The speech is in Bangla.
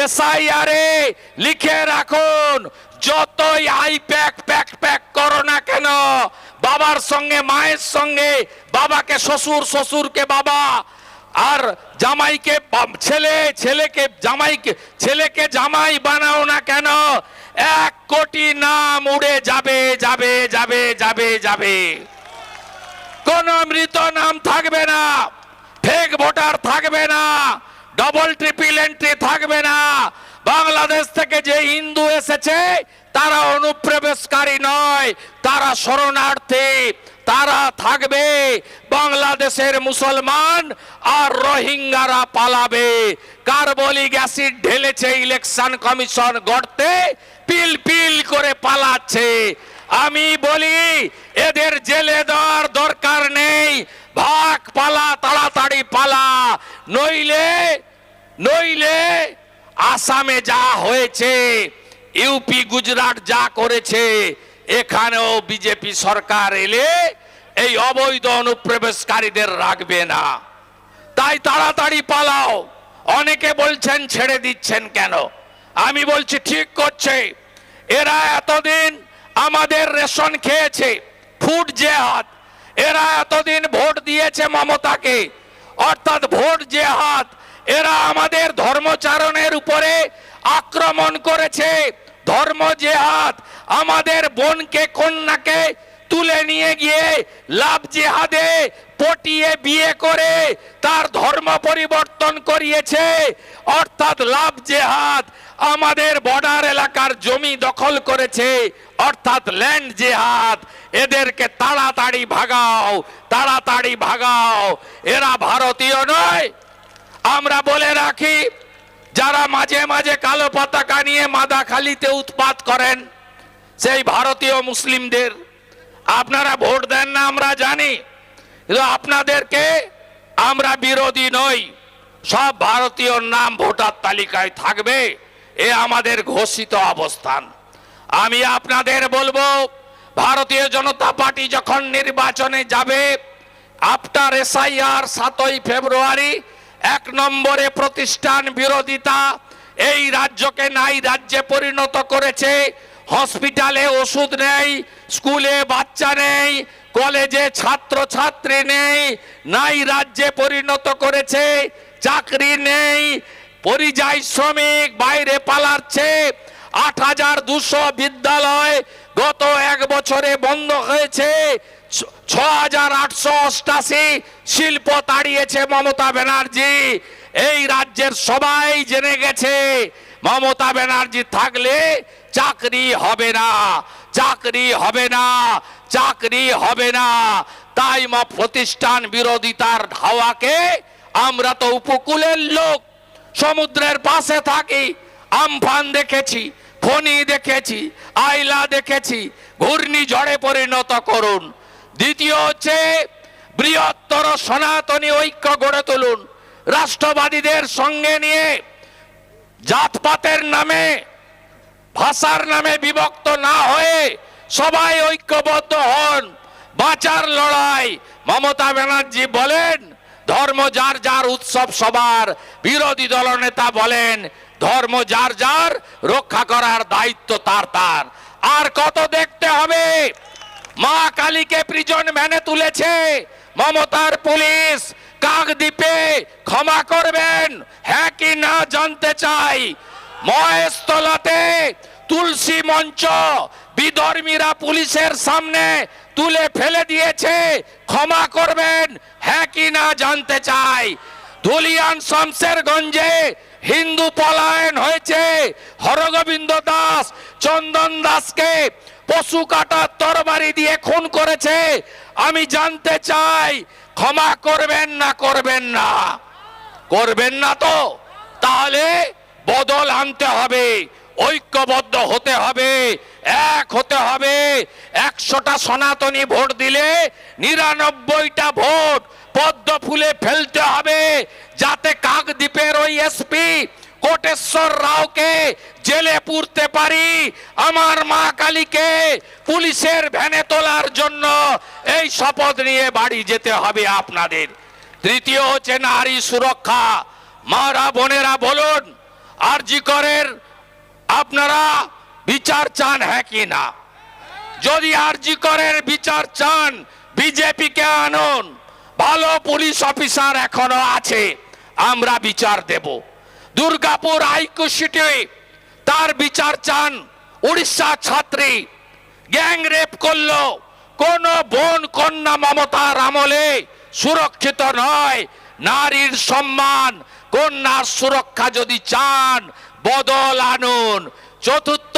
এসআইআরে লিখে রাখুন, যতই আই প্যাক প্যাক প্যাক করো না কেন, বাবার সঙ্গে, মায়ের সঙ্গে, বাবাকে শ্বশুর, শ্বশুরকে বাবা, আর জামাইকে ছেলে, ছেলেকে জামাইকে, ছেলেকে জামাই বানাও না কেন, এক কোটি নাম উড়ে যাবে যাবে যাবে যাবে যাবে। কোন মৃত নাম থাকবে না ফেক ভোটার থাকবে না ডবল ট্রিপল এন্ট্রি থাকবে না। বাংলাদেশ থেকে যে হিন্দু এসেছে, তারা অনুপ্রবেশকারী নয়, তারা শরণার্থী, তারা থাকবে বাংলাদেশের মুসলমান আর রোহিঙ্গারা পালাবে। কার্বলিক অ্যাসিড ঢেলেছে ইলেকশন কমিশন গড়তে, পিল পিল করে পালাচ্ছে। আমি বলি, এদের জেলে দেওয়ার দরকার নেই, ভাগ পালা নইলে নইলে আসামে যা হয়েছে ইউপি গুজরাট যা করেছে, এখানেও বিজেপি সরকার এলে এই অবৈধ অনুপ্রবেশকারীদের রাখবে না। তাই তাড়াতাড়ি পালাও। অনেকে বলছেন, ছেড়ে দিচ্ছেন কেন? আমি বলছি, ঠিক করছে। এরা এতদিন আমাদের রেশন খেয়েছে ফুট জেহাদ। এরা এতদিন ভোট দিয়েছে মমতাকে। অর্থাৎ ভোট যে হাত এরা আমাদের ধর্মচারণের উপরে আক্রমণ করেছে। ধর্ম যে হাত আমাদের বোনকে, কন্যাকে তুলে নিয়ে গিয়ে লাভ জেহাদে পটিয়ে বিয়ে করে তার ধর্ম পরিবর্তন করিয়েছে। অর্থাৎ লাভ জেহাদ আমাদের বর্ডার এলাকার জমি দখল করেছে। অর্থাৎ ল্যান্ড জেহাদ, এদেরকে তাড়াতাড়ি ভাগাও তাড়াতাড়ি ভাগাও। এরা ভারতীয় নয়। আমরা বলে রাখি, যারা মাঝে মাঝে কালো পতাকা নিয়ে মাদাখালিতে উৎপাত করেন, সেই ভারতীয় মুসলিমদের আপনারা ভোট দেন না, আমরা জানি। কিন্তু আপনাদেরকে আমরা বিরোধী নই। সব ভারতীয় নাম ভোটার তালিকায় থাকবে, এ আমাদের ঘোষিত অবস্থান। আমি আপনাদের বলব, ভারতীয় জনতা পার্টি যখন নির্বাচনে যাবে, আফটার এসআইআর সাতই ফেব্রুয়ারি, এক নম্বরে প্রতিষ্ঠান বিরোধিতা, এই রাজ্যকে নাই রাজ্যে পরিণত করেছে হসপিটালে ওষুধ নেই, স্কুলে বাচ্চা নেই, কলেজে ছাত্র ছাত্রী নেই, নাই রাজ্যে পরিণত করেছে, চাকরি নেই, পরিযায়ী শ্রমিক বাইরে পালাচ্ছে। আট হাজার দুশো বিদ্যালয় গত এক বছরে বন্ধ হয়েছে। ছ- হাজার আটশো অষ্টাশি শিল্প তাড়িয়েছে মমতা ব্যানার্জি। এই রাজ্যের সবাই জেনে গেছে, মমতা ব্যানার্জি থাকলে চাকরি হবে না, চাকরি হবে না, চাকরি হবে না। তাই মা প্রতিষ্ঠান বিরোধিতার হাওয়াকে আমরা তো উপকূলের লোক, সমুদ্রের পাশে থাকি, আমফান দেখেছি, ফণি দেখেছি, আইলা দেখেছি ঘূর্ণিঝড়ে পরিণত করুন। দ্বিতীয় হচ্ছে, বৃহত্তর সনাতনী ঐক্য গড়ে তুলুন। রাষ্ট্রবাদীদের সঙ্গে নিয়ে জাতপাতের নামে ভাষার নামে বিভক্ত না হয়ে সবাই ঐক্যবদ্ধ হন। বাঁচার লড়াই। মমতা ব্যানার্জি বলেন, ধর্ম যার যার উৎসব সবার। বিরোধী দলনেতা বলেন, ধর্ম যার যার, রক্ষা করার দায়িত্ব তার তার। আর কত দেখতে হবে? মা কালীকে প্রিজন ভ্যানে তুলেছে। মমতার পুলিশ কাকদ্বীপে ক্ষমা করবেন। হ্যাঁ কি না জানতে চাই? মহেশতলাতে তুলসী মঞ্চ বিধর্মীরা পুলিশের সামনে তুলে ফেলে দিয়েছে। ক্ষমা করবেন হ্যাঁ কি না জানতে চাই। ধুলিয়ান শমশেরগঞ্জে হিন্দু পলায়ন হয়েছে। হরগোবিন্দ দাস, চন্দন দাসকে পশু কাটার তরবারি দিয়ে খুন করেছে। আমি জানতে চাই, ক্ষমা করবেন না করবেন না? করবেন না তো? তাহলে বদল আনতে হবে, ঐক্যবদ্ধ হতে হবে, এক হতে হবে। একশোটা সনাতনী ভোট দিলে নিরানব্বইটা ভোট পদ্ম ফুলে ফেলতে হবে, যাতে কাকদ্বীপের ওই এসপি কোটেশ্বর রাওকে জেলে পুরতে পারি। আমার মা কালীকে পুলিশের ভ্যানে তোলার জন্য এই শপথ নিয়ে বাড়ি যেতে হবে আপনাদের। তৃতীয় হচ্ছে নারী সুরক্ষা। মারা বোনেরা বলুন আরজি করের আপনারা বিচার চান হ্যাঁ কি না? যদি আরজি করের বিচার চান, বিজেপিকে আনুন। ভালো পুলিশ অফিসার এখনও আছে, আমরা বিচার দেব। দুর্গাপুর হাইকো সিটে তার বিচার চান, উড়িষ্যা ছাত্রী। গ্যাং রেপ করল, কোন বোন কন্যা মমতার আমলে সুরক্ষিত নয়, নারীর সম্মান কন্যার সুরক্ষা যদি চান বদল আনুন। চতুর্থ